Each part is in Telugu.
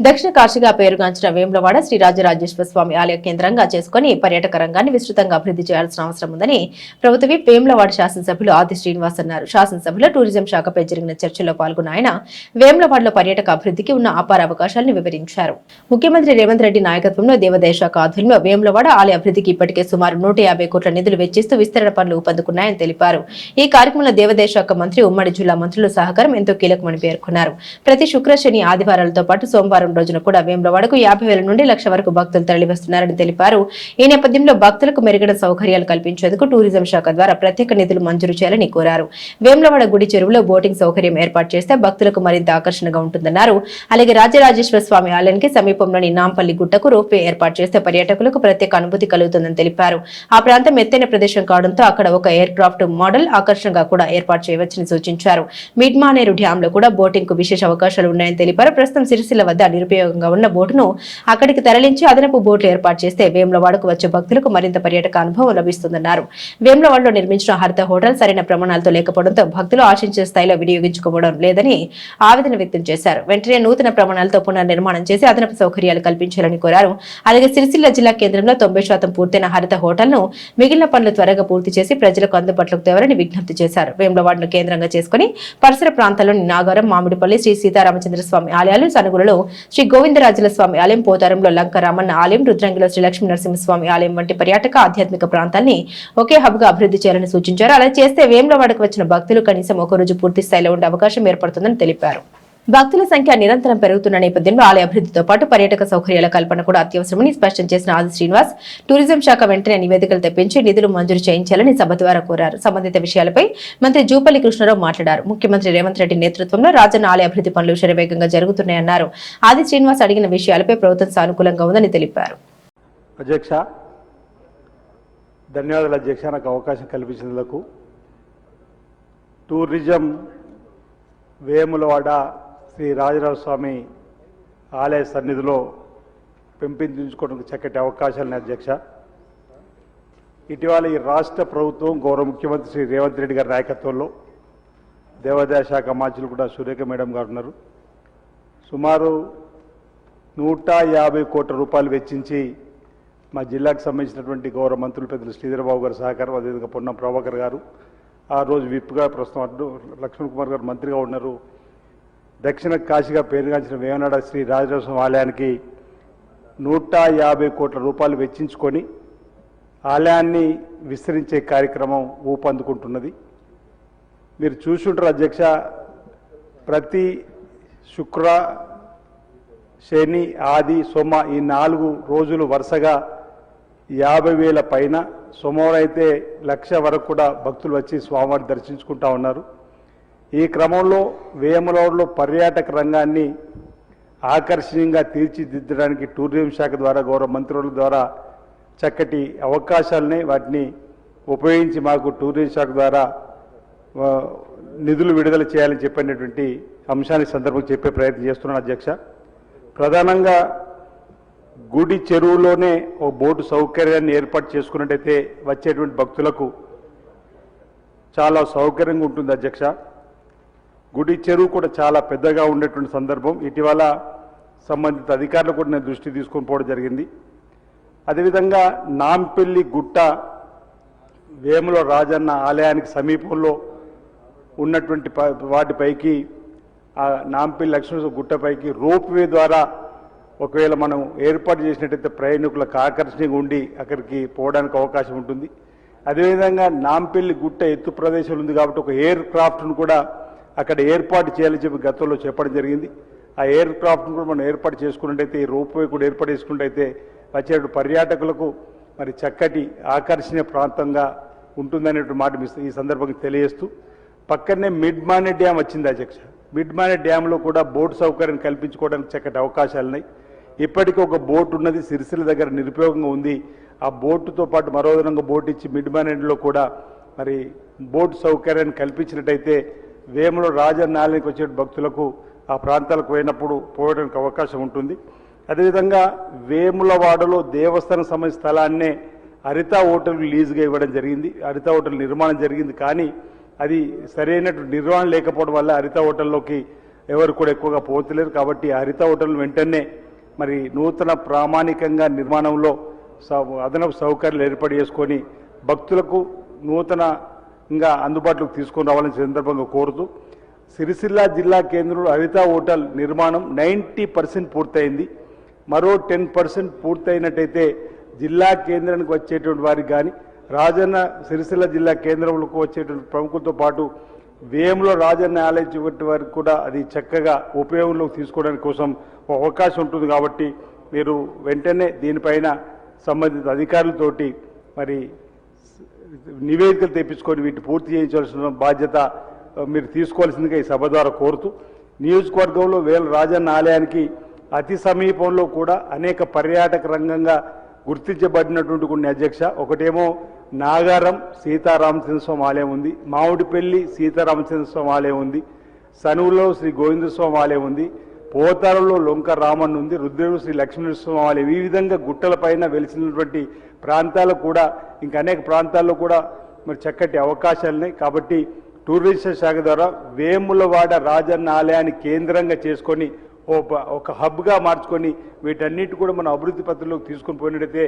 దక్షిణ కాశీగా పేరుగాంచిన వేములవాడ శ్రీ రాజరాజేశ్వర స్వామి ఆలయ కేంద్రంగా చేసుకుని పర్యాటక రంగాన్ని విస్తృతంగా అభివృద్ధి చేయాల్సిన అవసరం ఉందని ప్రభుత్వ వేములవాడ శాసనసభ్యులు ఆది శ్రీనివాస్ అన్నారు. శాసనసభలో టూరిజం శాఖపై జరిగిన చర్చల్లో పాల్గొన్న ఆయన వేములవాడలో పర్యాటక అభివృద్ధికి ఉన్న అపార అవకాశాలను వివరించారు. ముఖ్యమంత్రి రేవంత్ రెడ్డి నాయకత్వంలో దేవాదాయ శాఖ ఆధ్వర్యంలో వేములవాడ ఆలయ అభివృద్ధికి ఇప్పటికే సుమారు నూట యాభై కోట్ల నిధులు వెచ్చిస్తూ విస్తరణ పనులు ఊపందుకున్నాయని తెలిపారు. ఈ కార్యక్రమంలో దేవాదాయ శాఖ మంత్రి ఉమ్మడి జిల్లా మంత్రుల సహకారం ఎంతో కీలకమని పేర్కొన్నారు. ప్రతి శుక్ర శని ఆదివారాలతో పాటు సోమవారం రోజున కూడా వేములవాడకు యాభై వేల నుండి లక్ష వరకు భక్తులు తరలివస్తున్నారని తెలిపారు. ఈ నేపథ్యంలో భక్తులకు మెరుగైన సౌకర్యాలు కల్పించేందుకు టూరిజం శాఖ ద్వారా ప్రత్యేక నిధులు మంజూరు చేయాలని కోరారు. వేములవాడ గుడి చెరువులో బోటింగ్ సౌకర్యం ఏర్పాటు చేస్తే భక్తులకు మరింత ఆకర్షణగా ఉంటుందన్నారు. అలాగే రాజరాజేశ్వర స్వామి ఆలయానికి సమీపంలోని నాంపల్లి గుట్టకు రోప్వే ఏర్పాటు చేస్తే పర్యాటకులకు ప్రత్యేక అనుభూతి కలుగుతుందని తెలిపారు. ఆ ప్రాంతం ఎత్తైన ప్రదేశం కావడంతో అక్కడ ఒక ఎయిర్ క్రాఫ్ట్ మోడల్ ఆకర్షణగా కూడా ఏర్పాటు చేయవచ్చని సూచించారు. మిడ్ మానేరు లో కూడా బోటింగ్కు విశేష అవకాశాలు ఉన్నాయని తెలిపారు. ప్రస్తుతం సిరిసిల్ల వద్ద నిరుపయోగంగా ఉన్న బోటును అక్కడికి తరలించి అదనపు బోట్లు ఏర్పాటు చేస్తే వేములవాడకు వచ్చే భక్తులకు మరింత పర్యాటక అనుభవం లభిస్తుందన్నారు. వేములవాడలో నిర్మించిన హరిత హోటల్ సరైన ప్రమాణాలతో లేకపోవడంతో భక్తులు ఆశించే స్థాయిలో వినియోగించుకోవడం లేదని ఆవేదన వ్యక్తం చేశారు. వెంటనే నూతన ప్రమాణాలతో పునర్నిర్మాణం చేసి అదనపు సౌకర్యాలు కల్పించాలని కోరారు. అలాగే సిరిసిల్ల జిల్లా కేంద్రంలో తొంభై శాతం పూర్తయిన హరిత హోటల్ను మిగిలిన పనులు త్వరగా పూర్తి చేసి ప్రజలకు అందుబాటులోకి తేవాలని విజ్ఞప్తి చేశారు. వేములవాడను కేంద్రంగా చేసుకుని పరిసర ప్రాంతాల్లోని నాగారం మామిడిపల్లి శ్రీ సీతారామచంద్ర స్వామి ఆలయాలు సనుగులలో శ్రీ గోవిందరాజుల స్వామి ఆలయం పోతారంలో లంక రామన్న ఆలయం రుద్రంగిలో శ్రీ లక్ష్మీ నరసింహస్వామి ఆలయం వంటి పర్యాటక ఆధ్యాత్మిక ప్రాంతాన్ని ఒకే హబ్గా అభివృద్ధి చేయాలని సూచించారు. అలా చేస్తే వేములవాడకు వచ్చిన భక్తులు కనీసం ఒక రోజు పూర్తి స్థాయిలో ఉండే అవకాశం ఏర్పడుతుందని తెలిపారు. భక్తుల సంఖ్య నిరంతరం పెరుగుతున్న నేపథ్యంలో ఆలయ అభివృద్ధితో పాటు పర్యాటక సౌకర్యాల కల్పన కూడా అత్యవసరమని స్పష్టం చేసిన ఆది శ్రీనివాస్ టూరిజం శాఖ వెంటనే నివేదికలు తెప్పించి నిధులు మంజూరు చేయించాలని సభ ద్వారా కోరారు. సంబంధిత విషయాలపై మంత్రి జూపల్లి కృష్ణారావు మాట్లాడారు. ముఖ్యమంత్రి రేవంత్ రెడ్డి నేతృత్వంలో రాజన్న ఆలయ అభివృద్ధి పనులు శరవేగంగా జరుగుతున్నాయన్నారు. ఆది శ్రీనివాస్ అడిగిన విషయాలపై ప్రభుత్వం సానుకూలంగా ఉందని తెలిపారు. అధ్యక్ష ధన్యవాదాలు అధ్యక్ష. నాకు అవకాశం కల్పించినందుకు టూరిజం వేములవాడ శ్రీ రాజరాజ స్వామి ఆలయ సన్నిధిలో పెంపొందించుకోవడానికి చక్కటి అవకాశాలని అధ్యక్ష. ఇటీవల ఈ రాష్ట్ర ప్రభుత్వం గౌరవ ముఖ్యమంత్రి శ్రీ రేవంత్ రెడ్డి గారి నాయకత్వంలో దేవాదాయ శాఖ మంత్రులు కూడా సురేఖ మేడం గారు ఉన్నారు. సుమారు నూట యాభై కోట్ల రూపాయలు వెచ్చించి మా జిల్లాకు సంబంధించినటువంటి గౌరవ మంత్రులు పెద్దలు శ్రీధరబాబు గారి సహకారం అదేవిధంగా పొన్నం ప్రభాకర్ గారు ఆ రోజు విప్గా ప్రస్తుతం అటు లక్ష్మణ్ కుమార్ గారు మంత్రిగా ఉన్నారు. దక్షిణ కాశీగా పేరుగాంచిన వేమనాడ శ్రీ రాజరాజస్వామి ఆలయానికి నూట యాభై కోట్ల రూపాయలు వెచ్చించుకొని ఆలయాన్ని విస్తరించే కార్యక్రమం ఊపందుకుంటున్నది. మీరు చూసుంటారు అధ్యక్ష ప్రతి శుక్ర శని ఆది సోమ ఈ నాలుగు రోజులు వరుసగా యాభై వేల పైన సోమవారం అయితే లక్ష వరకు కూడా భక్తులు వచ్చి స్వామివారిని దర్శించుకుంటా ఉన్నారు. ఈ క్రమంలో వేములవాడలో పర్యాటక రంగాన్ని ఆకర్షణీయంగా తీర్చిదిద్దడానికి టూరిజం శాఖ ద్వారా గౌరవ మంత్రుల ద్వారా చక్కటి అవకాశాలని వాటిని ఉపయోగించి మాకు టూరిజం శాఖ ద్వారా నిధులు విడుదల చేయాలని చెప్పినటువంటి అంశాన్ని సందర్భంగా చెప్పే ప్రయత్నం చేస్తున్నాను అధ్యక్ష. ప్రధానంగా గుడి చెరువులోనే ఓ బోటు సౌకర్యాన్ని ఏర్పాటు చేసుకున్నట్టయితే వచ్చేటువంటి భక్తులకు చాలా సౌకర్యంగా ఉంటుంది అధ్యక్ష. గుడి చెరువు కూడా చాలా పెద్దగా ఉండేటువంటి సందర్భం. ఇటీవల సంబంధిత అధికారులు కూడా నేను దృష్టి తీసుకొని పోవడం జరిగింది. అదేవిధంగా నాంపెల్లి గుట్ట వేముల రాజన్న ఆలయానికి సమీపంలో ఉన్నటువంటి ప- వాటిపైకి ఆ నాంపల్లి లక్ష్మణ గుట్టపైకి రోప్ వే ద్వారా ఒకవేళ మనం ఏర్పాటు చేసినట్టయితే ప్రయాణికులకు ఆకర్షణీయంగా ఉండి అక్కడికి పోవడానికి అవకాశం ఉంటుంది. అదేవిధంగా నాంపల్లి గుట్ట ఎత్తు ప్రదేశం ఉంది కాబట్టి ఒక ఎయిర్ క్రాఫ్ట్ను కూడా అక్కడ ఏర్పాటు చేయాలని చెప్పి గతంలో చెప్పడం జరిగింది. ఆ ఎయిర్ క్రాఫ్ట్ను కూడా మనం ఏర్పాటు చేసుకున్నట్టయితే ఈ రోప్ కూడా ఏర్పాటు చేసుకున్నట్టయితే వచ్చే పర్యాటకులకు మరి చక్కటి ఆకర్షణీయ ప్రాంతంగా ఉంటుందనేటువంటి మాట ఈ సందర్భంగా తెలియజేస్తూ పక్కనే మిడ్ మానే డ్యామ్ వచ్చింది అధ్యక్ష. మిడ్ మానే డ్యామ్లో కూడా బోట్ సౌకర్యం కల్పించుకోవడానికి చక్కటి అవకాశాలు ఉన్నాయి. ఇప్పటికీ ఒక బోట్ ఉన్నది సిరిసిల దగ్గర నిరుపయోగంగా ఉంది. ఆ బోటుతో పాటు మరో విధంగా బోట్ ఇచ్చి మిడ్ మానేడ్లో కూడా మరి బోట్ సౌకర్యాన్ని కల్పించినట్టయితే వేములో రాజన్నాలయానికి వచ్చే భక్తులకు ఆ ప్రాంతాలకు పోయినప్పుడు పోవడానికి అవకాశం ఉంటుంది. అదేవిధంగా వేములవాడలో దేవస్థానం సంబంధించిన స్థలాన్నే హరిత హోటల్ లీజుగా ఇవ్వడం జరిగింది. హరిత హోటల్ నిర్మాణం జరిగింది కానీ అది సరైనటువంటి నిర్వహణ లేకపోవడం వల్ల హరిత హోటల్లోకి ఎవరు కూడా ఎక్కువగా పోతలేరు. కాబట్టి హరిత హోటల్ వెంటనే మరి నూతన ప్రామాణికంగా నిర్మాణంలో సౌ- అదనపు సౌకర్యాలు ఏర్పాటు చేసుకొని భక్తులకు నూతన ఇంకా అందుబాటులోకి తీసుకొని రావాలని సందర్భంగా కోరుతూ సిరిసిల్ల జిల్లా కేంద్రంలో హరిత హోటల్ నిర్మాణం నైంటీ పర్సెంట్ పూర్తయింది. మరో టెన్ పర్సెంట్ పూర్తయినట్టయితే జిల్లా కేంద్రానికి వచ్చేటువంటి వారికి కానీ రాజన్న సిరిసిల్ల జిల్లా కేంద్రంలోకి వచ్చేటువంటి ప్రముఖులతో పాటు వేములో రాజన్న ఆలయం చివరి వారికి కూడా అది చక్కగా ఉపయోగంలోకి తీసుకోవడానికి కోసం ఒక అవకాశం ఉంటుంది కాబట్టి మీరు వెంటనే దీనిపైన సంబంధిత అధికారులతోటి మరి నివేదికలు తెప్పించుకొని వీటి పూర్తి చేయించాల్సిన బాధ్యత మీరు తీసుకోవాల్సిందిగా ఈ సభ ద్వారా కోరుతూ నియోజకవర్గంలో వేల రాజన్న ఆలయానికి అతి సమీపంలో కూడా అనేక పర్యాటక రంగంగా గుర్తించబడినటువంటి కొన్ని అధ్యక్ష ఒకటేమో నాగారం సీతారామచంద్రస్వామి ఆలయం ఉంది మామిడిపల్లి సీతారామచంద్రస్వామి ఆలయం ఉంది సనువులో శ్రీ గోవిందస్వామి ఆలయం ఉంది పోతారంలో లొంక రామన్ ఉంది రుద్రుడు శ్రీ లక్ష్మీనరసింహ ఆలయం ఈ విధంగా గుట్టల పైన వెలిసినటువంటి ప్రాంతాలు కూడా ఇంకా అనేక ప్రాంతాల్లో కూడా మరి చక్కటి అవకాశాలు ఉన్నాయి. కాబట్టి టూరిజం శాఖ ద్వారా వేములవాడ రాజన్న ఆలయాన్ని కేంద్రంగా చేసుకొని ఓ ప- ఒక హబ్గా మార్చుకొని వీటన్నిటి కూడా మన అభివృద్ధి పత్రంలోకి తీసుకొని పోయినట్టయితే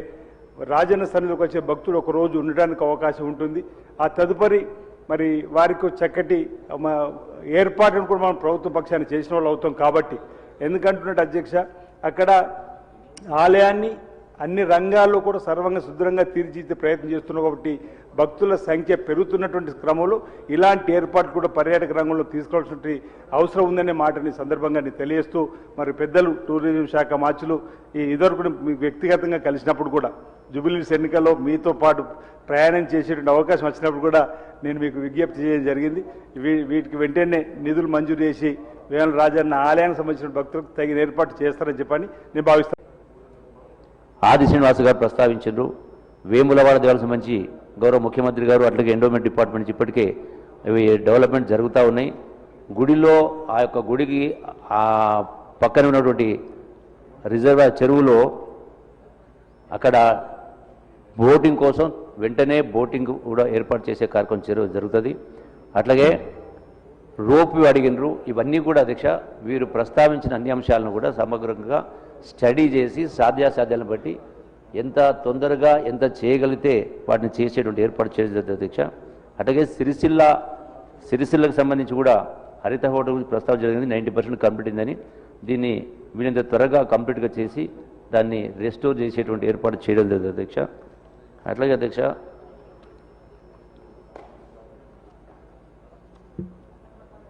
రాజన్న సన్నిధిలోకి వచ్చే భక్తుడు ఒక రోజు ఉండడానికి అవకాశం ఉంటుంది. ఆ తదుపరి మరి వారికి చక్కటి ఏర్పాటును కూడా మనం ప్రభుత్వ పక్షాన్ని చేసిన వాళ్ళు అవుతాం కాబట్టి. ఎందుకంటున్నట్టు అధ్యక్ష అక్కడ ఆలయాన్ని అన్ని రంగాల్లో కూడా సర్వంగా సుదృఢంగా తీర్చిదిద్దే ప్రయత్నం చేస్తున్నాం కాబట్టి భక్తుల సంఖ్య పెరుగుతున్నటువంటి క్రమంలో ఇలాంటి ఏర్పాట్లు కూడా పర్యాటక రంగంలో తీసుకోవాల్సిన అవసరం ఉందనే మాటని సందర్భంగా నేను తెలియజేస్తూ మరి పెద్దలు టూరిజం శాఖ మార్చులు ఈ ఇదివరకు కూడా వ్యక్తిగతంగా కలిసినప్పుడు కూడా జూబిలీస్ ఎన్నికల్లో మీతో పాటు ప్రయాణం చేసేటువంటి అవకాశం వచ్చినప్పుడు కూడా నేను మీకు విజ్ఞప్తి చేయడం జరిగింది. వీ- వీటికి వెంటనే నిధులు మంజూరు చేసి వేల రాజన్న ఆలయానికి సంబంధించిన భక్తులకు తగిన ఏర్పాటు చేస్తారని చెప్పని నేను భావిస్తాను ఆది శ్రీనివాస్ గారు ప్రస్తావించారు వేములవాడ దేవాలకు సంబంధించి గౌరవ ముఖ్యమంత్రి గారు అట్లాగే ఎండోమెంట్ డిపార్ట్మెంట్ నుంచి ఇప్పటికే ఇవి డెవలప్మెంట్ జరుగుతూ ఉన్నాయి. గుడిలో ఆ యొక్క గుడికి ఆ పక్కన ఉన్నటువంటి రిజర్వాయర్ చెరువులో అక్కడ బోటింగ్ కోసం వెంటనే బోటింగ్ కూడా ఏర్పాటు చేసే కార్యక్రమం జరు- జరుగుతుంది. అట్లాగే రోపు అడిగినరు ఇవన్నీ కూడా అధ్యక్ష వీరు ప్రస్తావించిన అన్ని అంశాలను కూడా సమగ్రంగా స్టడీ చేసి సాధ్యాసాధ్యాలను బట్టి ఎంత తొందరగా ఎంత చేయగలిగితే వాటిని చేసేటువంటి ఏర్పాటు చేసేది అధ్యక్ష అట్లాగే సిరిసిల్ల సిరిసిల్లకు సంబంధించి కూడా హరిత హోటల్ గురించి ప్రస్తావన జరిగింది నైంటీ పర్సెంట్ కంప్లీట్ అయిందని. దీన్ని వీళ్ళంత త్వరగా కంప్లీట్గా చేసి దాన్ని రెస్టోర్ చేసేటువంటి ఏర్పాటు చేయడం జరిగింది అధ్యక్ష అట్లాగే అధ్యక్ష